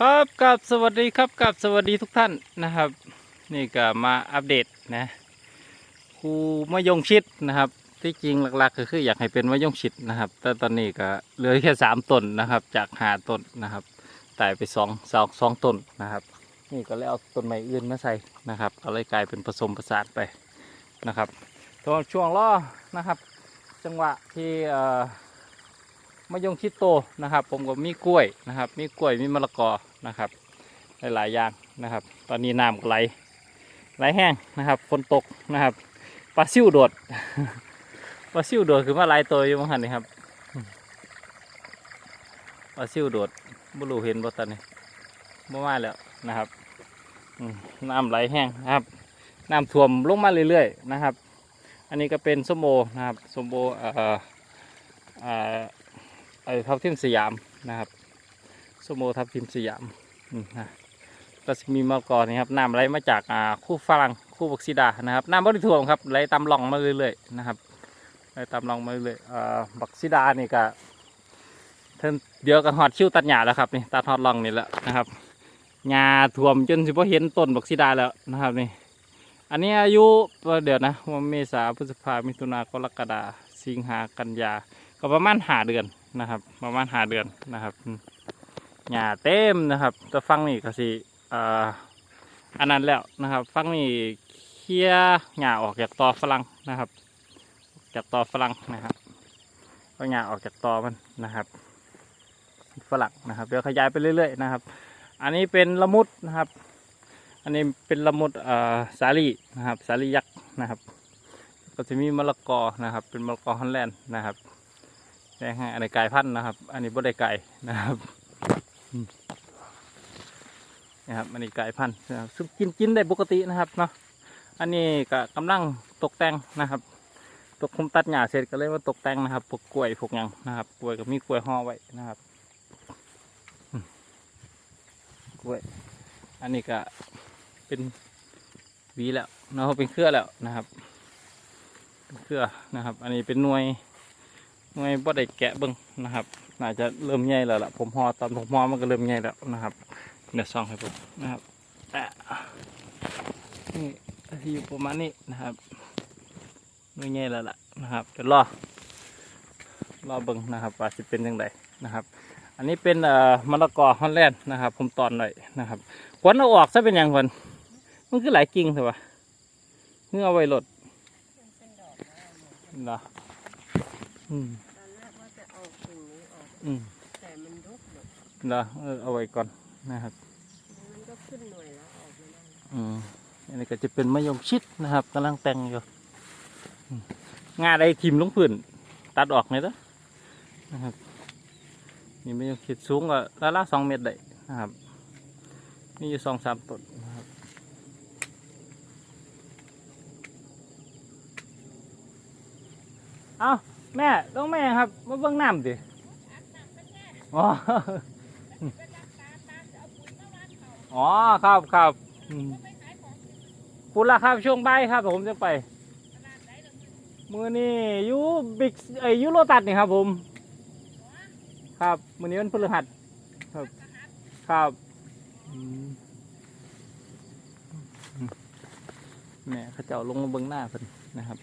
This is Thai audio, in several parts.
ครับกับสวัสดีครับกับสวัสดีทุกท่านนะครับ นี่ก็มาอัปเดตนะครูมะยงชิดนะครับ ที่จริงหลักๆก็คืออยากให้เป็นมะยงชิดนะครับ แต่ตอนนี้ก็เหลือแค่สามต้นนะครับ จากหาต้นนะครับตายไปสองสองสองต้นนะครับ นี่ก็เลยเอาต้นไม้อื่นมาใส่นะครับ ก็เลยกลายเป็นผสมผสานไปนะครับตอนช่วงล่อนะครับ จังหวะที่เอ่อ มะยงชิดโตนะครับ ผมก็มีกล้วยนะครับ มีกล้วยมีมะละกอนะครับ หลายๆอย่างนะครับ ตอนนี้น้ำไหลไหลแห้งนะครับฝนตกนะครับปลาซิวโดดปลาซิวโดดคือมาหลายตัวอยู่มั้งหันนี่ครับปลาซิวโดดบุรูเห็นบ่ตอนนี้บ่มาแล้วนะครับน้ำไหลแห้งนะครับน้ำท่วมลงมาเรื่อยๆนะครับ อันนี้ก็เป็นส้มโอนะครับส้มโอเอ่อเอ่อ ไอ้ทับทิมสยามนะครับสมโมทับทิมสยามนะก็จะมีมะละกอนี่ครับน้ำไหลมาจากอ่าคู่ฝรั่งคู่บักซิดานะครับน้ำบริถ่วมครับไหลตามร่องมาเรื่อยๆนะครับไหลตามร่องมาเรื่อยๆอ่าบักซิดานี่ก็เทินเดี๋ยวก็หอดคิ้วตัดหญ้าแล้วครับนี่ตัดหอดร่องนี่แหละนะครับหญ้าท่วมจนสิบ่เห็นต้นบักซิดาแล้วนะครับนี่อันนี้อายุเดี๋ยวนะว่าเมษาพฤษภามิถุนากรกฎาสิงหากันยาก็ประมาณหาเดือน นะครับ ประมาณหาเดือนนะครับหญ้าเต็มนะครับ แต่ฟังนี่ก็สิอันนั้นแล้วนะครับ ฟังนี่เคลียหญ้าออกจากตอฝรั่งนะครับ จากตอฝรั่งนะครับก็หญ้าออกจากตอมันนะครับฝรั่งนะครับเดี๋ยวขยายไปเรื่อยๆนะครับ อันนี้เป็นละมุดนะครับ อันนี้เป็นละมุดสาลีนะครับ สาลียักษ์นะครับ ก็จะมีมะละกอนะครับ เป็นมะละกอฮอลแลนด์นะครับ แจ้งอันนี้ไก่พันธุ์นะครับ อันนี้บ่ได้ไก่นะครับนะครับ อันนี้ไก่พันธุ์นะครับซึ่งกินกินได้ปกตินะครับเนาะ อันนี้ก็กำลังตกแต่งนะครับ ตกคุมตัดหญ้าเสร็จก็เลยมาตกแต่งนะครับพวกกล้วยพวกหยังนะครับ กล้วยก็มีกล้วยห่อไว้นะครับ กล้วย อันนี้ก็เป็นวีแล้วเนาะเป็นเครือแล้วนะครับเป็นเครือนะครับ อันนี้เป็นหน่วย หน่วยบ่ได้แกะเบิ้งนะครับน่าจะเริ่มใหญ่แล้วล่ะผมห่อตอนผมห่อมันก็เริ่มใหญ่แล้วนะครับเดี๋ยวซองให้ผมนะครับแปะนี่ที่อยู่ประมาณนี้นะครับหน่วยใหญ่แล้วล่ะนะครับเดี๋ยวรอรอเบิ้งนะครับว่าจะเป็นยังไงนะครับอันนี้เป็นเอ่อมะละกอฮอลแลนด์นะครับ ผมตอนหน่อยนะครับควันเอาออกซะเป็นหยังคนมันคือหลายกิ่งเถอะวะเมื่อเอาไว้ลดมันเป็นดอกแล้วหมดเหรอ อืมตอนแรกว่าจะเอากิ่งนี้ออกอืมแต่มันรุกหมดเหรอเออเอาไว้ก่อนนะครับ มันก็ขึ้นหน่วยแล้วออกไม่ได้อืมอันนี้ก็จะเป็นมะยงชิดนะครับกำลังแต่งอยู่อืมงาได้ทิมลงพื้นตัดออกเลยเด้อนะครับ นี่มะยงชิดสูงก็ระละสองเมตรได้นะครับ มีอยู่สองสามต้นนะครับ เอา แม่ต้องแม่ครับมาเบิ่งน้ำดิอ๋ออ๋อครับครับคุณล่ะครับช่วงใบครับผมจะไป มือนี่อยูบิ๊กไอยูโรตัดนี่ครับผม ครับมือนี้มันพฤหัสครับ ครับแม่เขาเจ้าลงมาเบิ้งหน้าเพิ่นนะครับ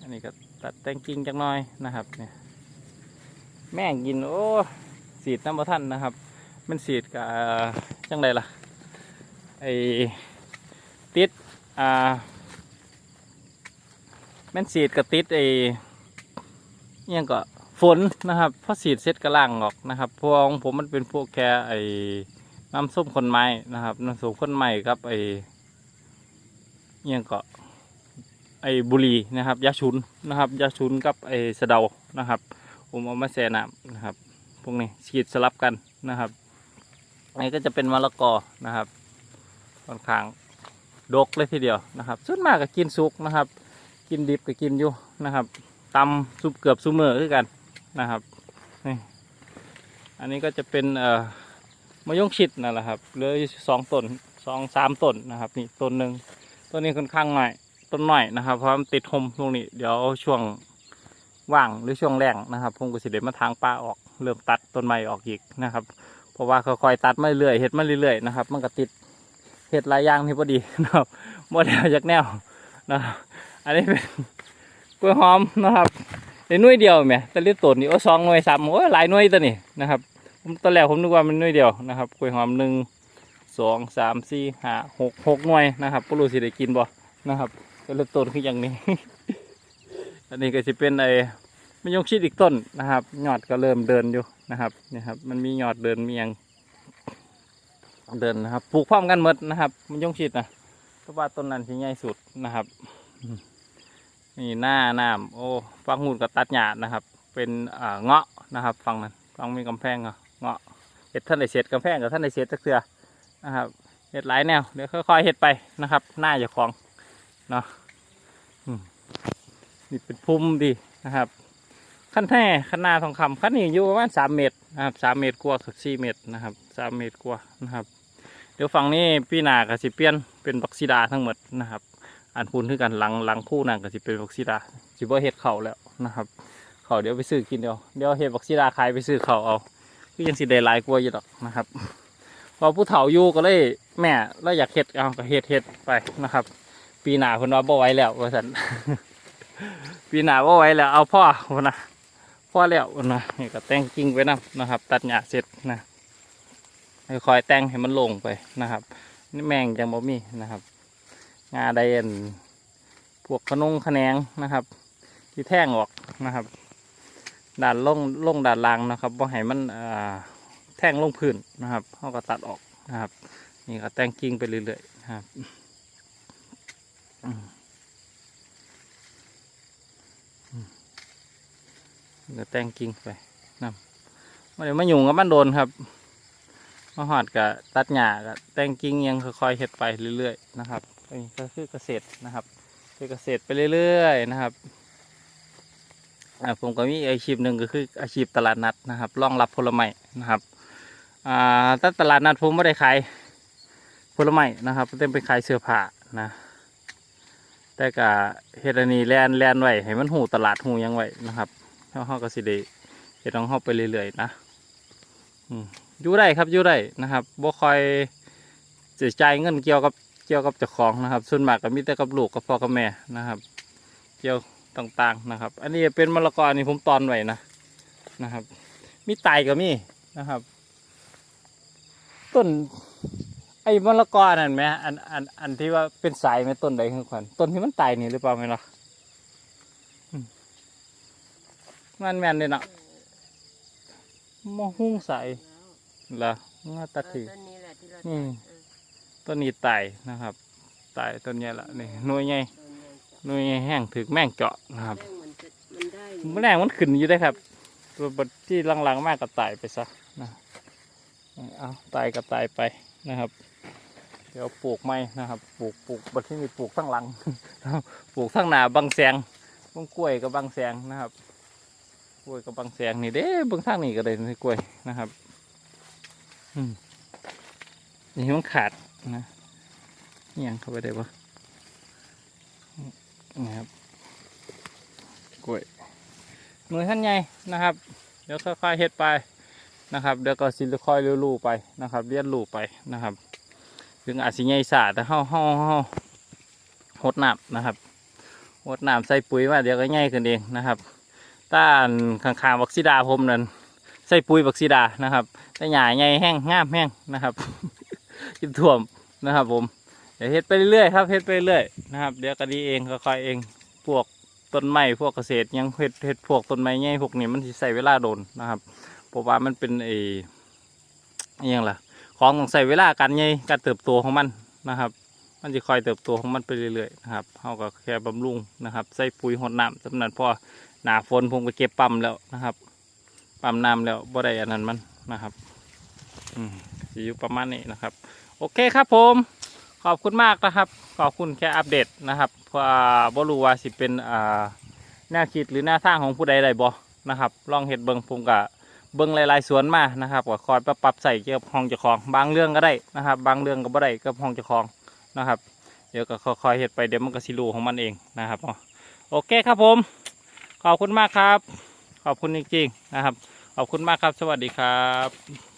อันนี้ก็ ตัดแต่งกิ่งจักหน่อยนะครับเนี่ยแม่งกินโอ้สีดน้ำบ่ท่านนะครับ มันสีดกับจังไดล่ะไอติดอ่าแม่นสีดกับติดไอยังก็ฝนนะครับพอสีดเสร็จก็ล่างออกนะครับพวกของผมมันเป็นพวกแค่ไอน้ำส้มคนไม้นะครับน้ำส้มคนไม้ครับไอยังก็ ไอ้บุรีนะครับยาชุนนะครับยาชุนกับไอ้สะเดานะครับผมเอามาแช่น้ำนะครับ พวกนี้ฉีดสลับกันนะครับอันนี้ก็จะเป็นมะละกอนะครับค่อนข้างดกเลยทีเดียวนะครับส่วนมากก็กินสุกนะครับ กินดิบก็กินอยู่นะครับตำซุปเกือบซุเมอคือกันนะครับนี่อันนี้ก็จะเป็นเอ่อมะยงชิดนั่นแหละครับเหลืออยู่สองต้นสองสามต้นนะครับนี่ต้นหนึ่งต้นนี้ค่อนข้างหน่อย ต้นหน่อยนะครับ เพราะมันติดหมตรงนี้เดี๋ยวช่วงว่างหรือช่วงแรงนะครับผมก็สิเดมาทางป้าออกเริ่มตัดต้นไม้ออกอีกนะครับผราะว่าค่อยๆตัดมาเรื่อยเห็ดมาเรื่อยๆนะครับ มันก็ติดเห็ดหลายอย่างที่พอดีนะครับโมเดลจากแนวนะครับอันนี้เป็นกล้วยหอมนะครับในน่วยเดียวแหมแต่ลิตรต้นนี่โอ้สองหน่วยสามโอ้หลายหน่วยตัวนี่นะครับผมตอนแรกผมนึกว่ามันหน่วยเดียวนะครับกล้วยหอมหนึ่งสองสามสี่ห้าหกหกหน่วยนะครับปรู้สิได้กินบ่นะครับ แต่ลิตรต้นคืออย่างนี้ อันนี้ก็จะเป็นไอ้มะยงชิดอีกต้นนะครับยอดก็เริ่มเดินอยู่นะครับนี่ครับ มันมียอดเดินมีอย่างเดินนะครับปลูกพร้อมกันหมดนะครับมะยงชิดนะเพราะว่าต้นนั้นที่ใหญ่สุดนะครับมนี่หน้าน้ำโอ้ฟังหุ่นกับตัดหญ้านะครับ เป็นเงาะนะครับฟังนั้นฟังมีกำแพงเหรอเงาะเห็ดท่านได้เสร็จกำแพงกับท่านได้เสร็จจักเทือนะครับเห็ดหลายแนวเดี๋ยวค่อยๆเห็ดไปนะครับ หน้าอย่าของ เนาะนี่เป็นพุ่มดีนะครับ ขั้นแท้ขั้นหนาทองคำขั้นนี้อยู่ประมาณสามเมตรนะครับสามเมตรกว่ากับสี่เมตรนะครับสามเมตรกว่านะครับ เดี๋ยวฝั่งนี้พี่นากับสิเปียนเป็นบักซีดาทั้งหมดนะครับ อันพูนคือกันหลังหลังคู่นางกับสิเป็นบักซีดาสิบ่เฮ็ดเข่าแล้วนะครับเข่าเดี๋ยวไปซื้อกินเดี๋ยวเดี๋ยวเฮ็ดบักซีดาขายไปซื้อเข่าเอาคือยังสิได้หลายกว่าอยู่ดอกนะครับพอผู้เฒ่าอยู่ก็เลยแม่เราอยากเฮ็ดเอาก็เฮ็ดเฮ็ดไปนะครับ ปีหนาเพิ่นว่าบ่ไหวแล้วว่าซั่นปีหนาว่าไหว้แล้วเอาพ่อพนนะพ่อแล้วนะนี่ก็แต่งกิ่งไปนํนะครับ ตัดหญ้าเสร็จนะค่อยๆแต่งให้มันลงไปนะครับ นี่แมงจังบ่มีนะครับงาไดเอ็นพวกขนงขแนงนะครับ ที่แท่งออกนะครับด่านล่งล่งด่านลางนะครับบ่ให้มันอ่าแท่งลงพื้นนะครับเขาก็ตัดออกนะครับ นี่ก็แต่งกิ่งไปเรื่อยๆนะครับ อืมก็แต่งกิ่งไปนำมาเดี๋ยวมาหยุ่งกับมันโดนครับมาหอดกับตัดหญ้ากับแต่งกิ่งยังค่อยๆเฮ็ดไปเรื่อยๆนะครับอันนี้ก็คือเกษตรนะครับคือเกษตรไปเรื่อยๆนะครับผมก็มีอาชีพหนึ่งก็คืออาชีพตลาดนัดนะครับรองรับผลไม้นะครับอ่าตลาดนัดผมไม่ได้ขายผลไม้นะครับเต็มไปขายเสื้อผ้านะ แต่กะเฮ็ดอันนี้แลนแลนไว้ให้มันหูตลาดหูยังไว้นะครับแล้วเฮาก็สิได้เฮ็ดของเฮาไปเรื่อยๆนะอยู่ได้ครับอยู่ได้นะครับบ่คอยจะจ่ายเงินเกี่ยวกับเกี่ยวกับเจ้าของนะครับ ส่วนมากก็มีแต่กับลูกกับพ่อกับแม่นะครับ เกี่ยวต่างๆนะครับ อันนี้เป็นมะละกออันนี้ผมตอนไว้นะนะครับ มีไตก็มีนะครับ ต้น อ้มะละกอนั่นไหมอันอันอันที่ว่าเป็นสายไหมต้นใดคือขวัญต้นที่มันตายนี่หรือเปล่าไหมล่ะอืมมันแม่นเลยเนาะมะฮุ่งใสแล้วเหรอง่าตัดเอถืออต้นนี้แหละที่เราอืตัดมเออต้นนี้ตายนะครับ ตายต้นเนี้ยละนี่หน่วยใหญ่ต้นนี้จะหน่วยใหญ่แห้งถึกแม่งเจาะนะครับแป้งมันจะมันได้อยู่แมลงมันขึ้นอยู่ได้ครับตัวบดที่ลังๆมากก็ตายไปซะนะเอาตายก็ตายไปนะครับ เดี๋ยวปลูกไม้นะครับปลูกปลูกบดที่มีปลูกทั้งหลังปลูกทั้งหนาบางแสงต้นกล้วยกับบางแสงนะครับ กล้วยกับบางแสงนี่เด้เบางทางนี่ก็ได้นี่กล้วยนะครับอืมนี่มันขาดนะยังเข้าไปได้ปะนี่ครับกล้วยหน่วยท่านใหญ่นะครับ เดี๋ยวค่อยๆเฮ็ดไปนะครับ เดี๋ยวก็สิลค่อยๆรู้ๆไปนะครับเรียนรู้ไปนะครับ ถึงอาจสิใหญ่สาแต่เฮาเฮาเฮาหดน้ำนะครับหดน้ำใส่ปุ๋ยมาเดี๋ยวก็ใหญ่ขึ้นเองนะครับต้านข้างๆบักซีดาผมนั่นใส่ปุ๋ยบักซีดานะครับแต่หญ้าใหญ่แห้งงามแห้งนะครับกินท่วมนะครับ ผมเดี๋ยวเฮ็ดไปเรื่อยๆครับเฮ็ดไปเรื่อยนะครับ เดี๋ยวก็ดีเองค่อยๆเองพวกต้นไม้พวกเกษตรยังเห็ดเห็ดพวกต้นไม้ใหญ่พวกนี้มันใส่เวลาโดนนะครับเพราะว่ามันเป็นไอ้อิหยังล่ะ ของต้องใส่เวลาการใหญ่การเติบโตของมันนะครับ มันจะคอยเติบโตของมันไปเรื่อยๆนะครับเขาก็แค่บำรุงนะครับ ใส่ปุ๋ยหดน้ำสำนันพอหนาฝนผมก็เก็บปั๊มแล้วนะครับ ปั๊มน้ำแล้วบ่ได้อันนั้นมันนะครับอืมสิอยู่ประมาณนี้นะครับ โอเคครับผมขอบคุณมากนะครับ ขอบคุณแค่อัปเดตนะครับเพราะบ่รู้ว่าสิเป็นอ่าแนวคิดหรือแนวทางของผู้ใดใดบ่นะครับ ลองเห็ดเบิงผมกะ เบิงหลายๆสวนมานะครับก็คอยปรับใส่เกี่ยวกับห้องเจ้าของ บางเรื่องก็ได้นะครับ บางเรื่องก็บ่ได้กับห้องเจ้าของนะครับ เดี๋ยวก็ค่อยๆเห็ดไปเดี๋ยวมันก็สิรูของมันเองนะครับโอเคครับผม ขอบคุณมากครับ ขอบคุณจริงๆนะครับ ขอบคุณมากครับ สวัสดีครับ